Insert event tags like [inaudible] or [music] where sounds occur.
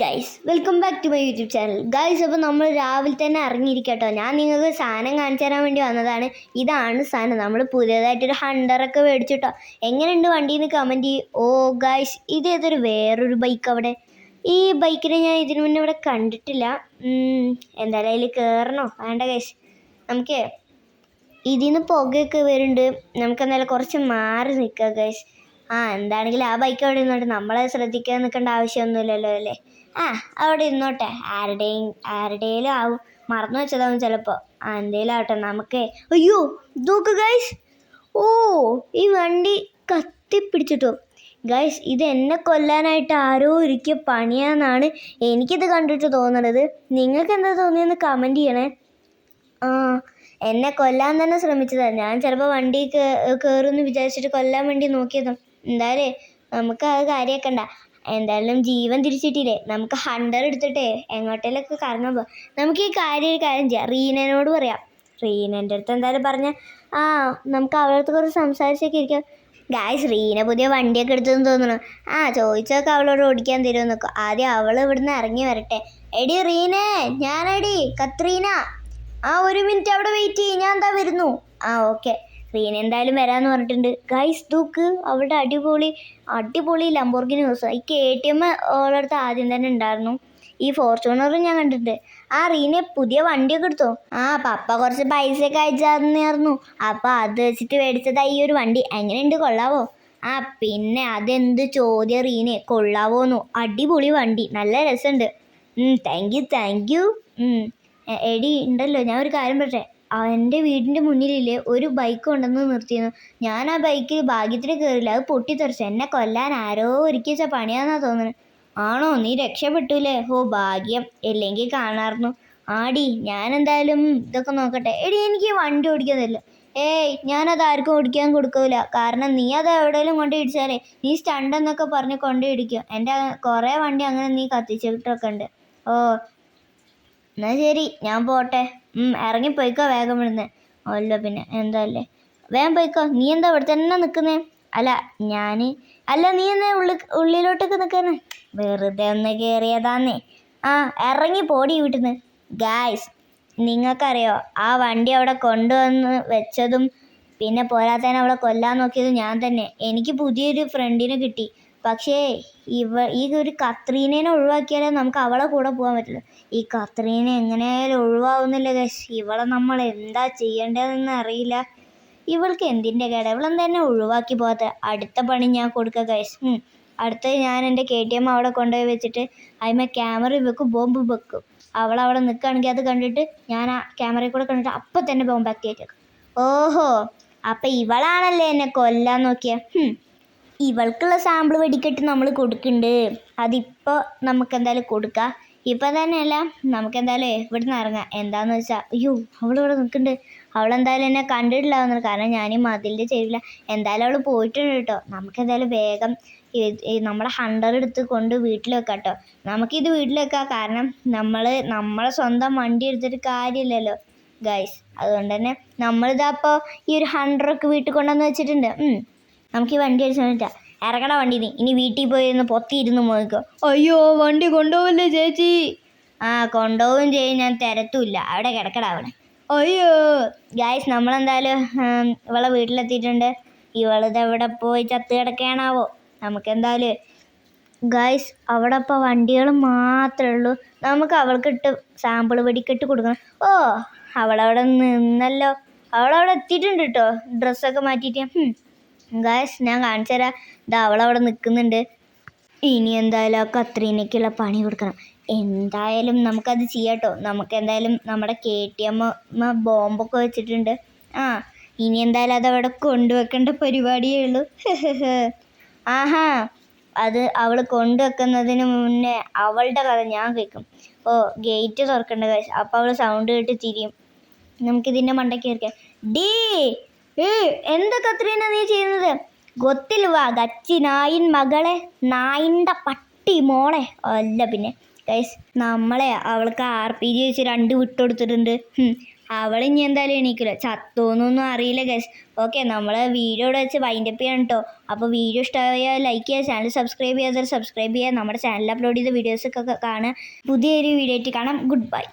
Guys welcome back to my YouTube channel guys അപ്പോൾ നമ്മൾ രാവിലെ തന്നെ ഇറങ്ങിയിരിക്കട്ടോ ഞാൻ നിങ്ങൾക്ക് സാധനം കാണിച്ചു തരാൻ വേണ്ടി വന്നതാണ്. ഇതാണ് സാധനം. നമ്മൾ പുതിയതായിട്ടൊരു ഹണ്ടറൊക്കെ മേടിച്ചിട്ടോ എങ്ങനെയുണ്ട് വണ്ടിയിൽ നിന്ന് കമന്റ് ചെയ്യും. ഓ ഗൈസ് ഇത് ഏതൊരു വേറൊരു ബൈക്ക് അവിടെ. ഈ ബൈക്കിനെ ഞാൻ ഇതിനു മുന്നേ ഇവിടെ കണ്ടിട്ടില്ല. എന്തായാലും അതിൽ കയറണോ വേണ്ട ഗൈസ് നമുക്ക് ഇതിൽ നിന്ന് പുകയൊക്കെ വരുന്നുണ്ട്. നമുക്ക് എന്തായാലും കുറച്ച് മാറി നിൽക്കാം ഗൈസ് ആ എന്താണെങ്കിലും ആ ബൈക്ക് അവിടെ ഇന്നോട്ടെ നമ്മളെ ശ്രദ്ധിക്കാൻ നിൽക്കേണ്ട ആവശ്യമൊന്നുമില്ലല്ലോ അല്ലേ? ആ അവിടെ ഇന്നോട്ടെ ആരുടെയും ആരുടെയും ആവും മറന്നു വെച്ചതാവും ചിലപ്പോൾ ആ എന്തേലും ആവട്ടെ നമുക്ക്. അയ്യോ നോക്ക് ഗൈസ് ഓ ഈ വണ്ടി കത്തിപ്പിടിച്ചിട്ടു. ഗൈസ് ഇത് എന്നെ കൊല്ലാനായിട്ട് ആരോ ഒരുക്കിയ പണിയാന്നാണ് എനിക്കിത് കണ്ടിട്ട് തോന്നുന്നത് നിങ്ങൾക്ക് എന്താ തോന്നിയെന്ന് കമന്റ് ചെയ്യണേ. ആ എന്നെ കൊല്ലാൻ തന്നെ ശ്രമിച്ചതാണ് ഞാൻ ചിലപ്പോൾ വണ്ടി കയറുമെന്ന് വിചാരിച്ചിട്ട് കൊല്ലാൻ വേണ്ടി നോക്കിയതാണ് എന്തായാലും നമുക്ക് അത് കാര്യമാക്കണ്ട എന്തായാലും ജീവൻ തിരിച്ചിട്ടില്ലേ? നമുക്ക് ഹണ്ടർ എടുത്തിട്ടേ. എങ്ങോട്ടേലൊക്കെ കറങ്ങാൻ പോവാം നമുക്ക് ഈ കാര്യം ഒരു കാര്യം ചെയ്യാം. റീനനോട് പറയാം. റീനന്റെ അടുത്ത് എന്തായാലും പറഞ്ഞാൽ ആ നമുക്ക് അവളുടെ അടുത്ത് കുറച്ച് സംസാരിച്ചൊക്കെ ഇരിക്കാം. ഗായ്സ് റീന പുതിയ വണ്ടിയൊക്കെ എടുത്തെന്ന് തോന്നുന്നു. ആ ചോദിച്ചൊക്കെ അവളോട് ഓടിക്കാൻ തരുമെന്നൊക്കെ ആദ്യം അവൾ ഇവിടുന്ന് ഇറങ്ങി വരട്ടെ. എടി റീനേ ഞാനടി കത്രീന. ആ ഒരു മിനിറ്റ് അവിടെ വെയിറ്റ് ചെയ്യ്. ഞാൻ എന്താ വരുന്നു? ആ ഓക്കെ റീന എന്തായാലും വരാന്ന് പറഞ്ഞിട്ടുണ്ട്. ഗൈസ് ദൂക്ക് അവിടെ അടിപൊളി അടിപൊളി ലംബോർഗിനി ദിവസം ഈ കെ ടി എം ഓളടുത്ത് ആദ്യം തന്നെ ഉണ്ടായിരുന്നു. ഈ ഫോർച്യൂണറും ഞാൻ കണ്ടിട്ടുണ്ട്. ആ റീന പുതിയ വണ്ടിയൊക്കെ എടുത്തോ? ആ പപ്പ കുറച്ച് പൈസയൊക്കെ അയച്ചായിരുന്നു അപ്പോൾ അത് വെച്ചിട്ട് മേടിച്ചതാ ഈ ഒരു വണ്ടി. എങ്ങനെയുണ്ട്? കൊള്ളാവോ? ആ പിന്നെ അതെന്ത് ചോദ്യം റീനെ? കൊള്ളാവോന്നു? അടിപൊളി വണ്ടി. നല്ല രസമുണ്ട്. താങ്ക് യു താങ്ക് യു എടി ഉണ്ടല്ലോ. ഞാൻ ഒരു കാര്യം പറയട്ടെ? എന്റെ വീടിന്റെ മുന്നിലില്ലേ ഒരു ബൈക്ക് കൊണ്ടുവന്ന് നിർത്തിയിരുന്നു. ഞാൻ ആ ബൈക്കിൽ ഭാഗ്യത്തിന് കയറില്ല അത് പൊട്ടിത്തെറിച്ചു. എന്നെ കൊല്ലാൻ ആരോ ഒരുക്കി വെച്ച പണിയാന്നാ തോന്നുന്നത് ആണോ? നീ രക്ഷപ്പെട്ടൂലേ ഓ ഭാഗ്യം. ഇല്ലെങ്കിൽ കാണാറുന്നു ആടി ഞാൻ എന്തായാലും ഇതൊക്കെ നോക്കട്ടെ. എടി എനിക്ക് വണ്ടി ഓടിക്കുന്നില്ല ഏയ് ഞാനത് ആർക്കും ഓടിക്കാൻ കൊടുക്കില്ല കാരണം നീ അത് എവിടെയെങ്കിലും കൊണ്ട് ഇടിച്ചാലേ നീ സ്റ്റണ്ട് എന്നൊക്കെ പറഞ്ഞ് കൊണ്ട് ഇടിക്കും. എന്റെ കുറേ വണ്ടി അങ്ങനെ നീ കത്തിച്ചിട്ടൊക്കെ ഉണ്ട്. ഓ എന്നാ ശരി. ഞാൻ പോട്ടെ. ഇറങ്ങി പോയിക്കോ വേഗം ഇവിടുന്ന്. അല്ല പിന്നെ എന്തല്ലേ? വേഗം പോയിക്കോ നീ എന്താ ഇവിടെ തന്നെ നിൽക്കുന്നേ അല്ല ഞാൻ അല്ല നീ എന്നാ ഉള്ളി ഉള്ളിലോട്ടൊക്കെ നിൽക്കുന്നേ വെറുതെ ഒന്ന് കയറിയതാന്നേ ആ ഇറങ്ങി പോടി വീട്ടിന്ന് ഗായ്സ് നിങ്ങൾക്കറിയോ ആ വണ്ടി അവിടെ കൊണ്ടുവന്ന് വെച്ചതും പിന്നെ പോരാത്തതിന് അവിടെ കൊല്ലാൻ നോക്കിയത് ഞാൻ തന്നെ. എനിക്ക് പുതിയൊരു ഫ്രണ്ടിനെ കിട്ടി. പക്ഷേ ഇവ ഈ ഒരു കത്രീനേനെ ഒഴിവാക്കിയാലേ നമുക്ക് അവളെ കൂടെ പോകാൻ പറ്റില്ല ഈ കത്രീന എങ്ങനെയായാലും ഒഴിവാവുന്നില്ല ഗൈസ് ഇവളെ നമ്മൾ എന്താ ചെയ്യേണ്ടതെന്ന് അറിയില്ല. ഇവൾക്ക് എന്തിന്റെ കേട? ഇവളെന്താ തന്നെ ഒഴിവാക്കി പോകാത്ത? അടുത്ത പണി ഞാൻ കൊടുക്കുക ഗൈസ് അടുത്ത ഞാൻ എന്റെ കെ ടി എം അവിടെ കൊണ്ടുപോയി വെച്ചിട്ട് അതിമേ ക്യാമറ വെക്കും ബോംബ് വെക്കും. അവൾ അവിടെ നിൽക്കുകയാണെങ്കിൽ അത് കണ്ടിട്ട് ഞാൻ ആ ക്യാമറയിൽ കൂടെ കണ്ടിട്ട് അപ്പം തന്നെ ബോംബ് ആക്ടിവേറ്റ് ഓഹോ. അപ്പം ഇവളാണല്ലേ എന്നെ കൊല്ലാൻ നോക്കിയ? ഇവൾക്കുള്ള സാമ്പിൾ വെടിക്കെട്ട് നമ്മൾ കൊടുക്കുന്നുണ്ട്. അതിപ്പോൾ നമുക്ക് എന്തായാലും കൊടുക്കാം. ഇപ്പം തന്നെയല്ല നമുക്ക് എന്തായാലും ഇവിടുന്ന് ഇറങ്ങാം. എന്താന്ന് വെച്ചാൽ അയ്യോ അവളിവിടെ നിൽക്കുന്നുണ്ട്. അവളെന്തായാലും എന്നെ കണ്ടിട്ടില്ല തോന്നുന്നു കാരണം ഞാൻ ഈ മതിലിന്റെ ചെരുവില്ല എന്തായാലും അവൾ പോയിട്ടുണ്ട് കേട്ടോ. നമുക്ക് എന്തായാലും വേഗം നമ്മുടെ ഹണ്ടർ എടുത്ത് കൊണ്ട് വീട്ടിൽ വെക്കാം കേട്ടോ. നമുക്കിത് വീട്ടിൽ വെക്കാം. കാരണം നമ്മൾ നമ്മളെ സ്വന്തം വണ്ടി എടുത്തിട്ട് കാര്യമില്ലല്ലോ ഗൈസ് അതുകൊണ്ട് തന്നെ നമ്മളിതാ അപ്പോൾ ഈ ഒരു ഹണ്ടറൊക്കെ വീട്ടിൽ കൊണ്ടുവന്ന് വെച്ചിട്ടുണ്ട്. നമുക്ക് ഈ വണ്ടി അടിച്ചു വേണ്ടിട്ടാ ഇറങ്ങണ വണ്ടി നീ ഇനി വീട്ടിൽ പോയി ഇരുന്ന് പൊത്തിയിരുന്ന് മോയിക്കോ അയ്യോ വണ്ടി കൊണ്ടുപോവല്ലേ ചേച്ചി? ആ കൊണ്ടുപോകും ചെയ്യും. ഞാൻ തിരത്തുമില്ല അവിടെ കിടക്കട അവിടെ അയ്യോ. ഗായ്സ് നമ്മളെന്തായാലും ഇവളെ വീട്ടിലെത്തിയിട്ടുണ്ട്. ഇവളിത് എവിടെ പോയി ചത്ത് കിടക്കുകയാണാവോ. നമുക്കെന്തായാലും ഗായ്സ് അവിടെ ഇപ്പോൾ വണ്ടികൾ മാത്രമേ ഉള്ളൂ. നമുക്ക് അവൾക്കിട്ട് സാമ്പിൾ വെടിക്കെട്ട് കൊടുക്കണം. ഓ അവളവിടെ നിന്നല്ലോ. അവളവിടെ എത്തിയിട്ടുണ്ട് കേട്ടോ ഡ്രസ്സൊക്കെ മാറ്റിയിട്ട്. ഗായ്സ് ഞാൻ കാണിച്ചു തരാം ഇതാ അവിടെ നിൽക്കുന്നുണ്ട്. ഇനി എന്തായാലും ആ കത്രീനയ്ക്കുള്ള പണി കൊടുക്കണം. എന്തായാലും നമുക്കത് ചെയ്യാട്ടോ. നമുക്ക് എന്തായാലും നമ്മുടെ കെ ടി എം ബോംബൊക്കെ വെച്ചിട്ടുണ്ട്. ആ ഇനി എന്തായാലും അതവിടെ കൊണ്ടുവെക്കേണ്ട പരിപാടിയേ ഉള്ളൂ. [laughs] ആഹാ അത് അവൾ കൊണ്ടുവെക്കുന്നതിന് മുന്നേ അവളുടെ കഥ ഞാൻ കേൾക്കും. ഓ ഗേറ്റ് തുറക്കേണ്ട കാശ് അപ്പോൾ അവൾ സൗണ്ട് കേട്ട് തിരിയും നമുക്കിതിന്റെ മണ്ടയ്ക്ക് കയറിക്കാം ഡീ ഏ എന്താ കത്രീന നീ ചെയ്യുന്നത്? ഗൊത്തിൽ വാ ഗച്ചി നായിൻ മകളെ നായിന്റെ പട്ടി മോളെ. അല്ല പിന്നെ ഗൈസ് നമ്മളെ അവൾക്ക് ആർ പി ജി വെച്ച് രണ്ട് വിട്ടുകൊടുത്തിട്ടുണ്ട്. അവൾ ഇനി എന്തായാലും എണീക്കില്ല. ചത്തോന്നൊന്നും അറിയില്ല ഗൈസ് ഓക്കെ നമ്മൾ വീഡിയോ ഇവിടെ വെച്ച് വൈൻഡപ്പ് ചെയ്യണം കേട്ടോ അപ്പോൾ വീഡിയോ ഇഷ്ടമായാൽ ലൈക്ക് ചെയ്യുക ചാനൽ സബ്സ്ക്രൈബ് ചെയ്യാതെ സബ്സ്ക്രൈബ് ചെയ്യുക. നമ്മുടെ ചാനൽ അപ്ലോഡ് ചെയ്ത വീഡിയോസൊക്കെ കാണുക. പുതിയൊരു വീഡിയോ ആയിട്ട് കാണാം. Good bye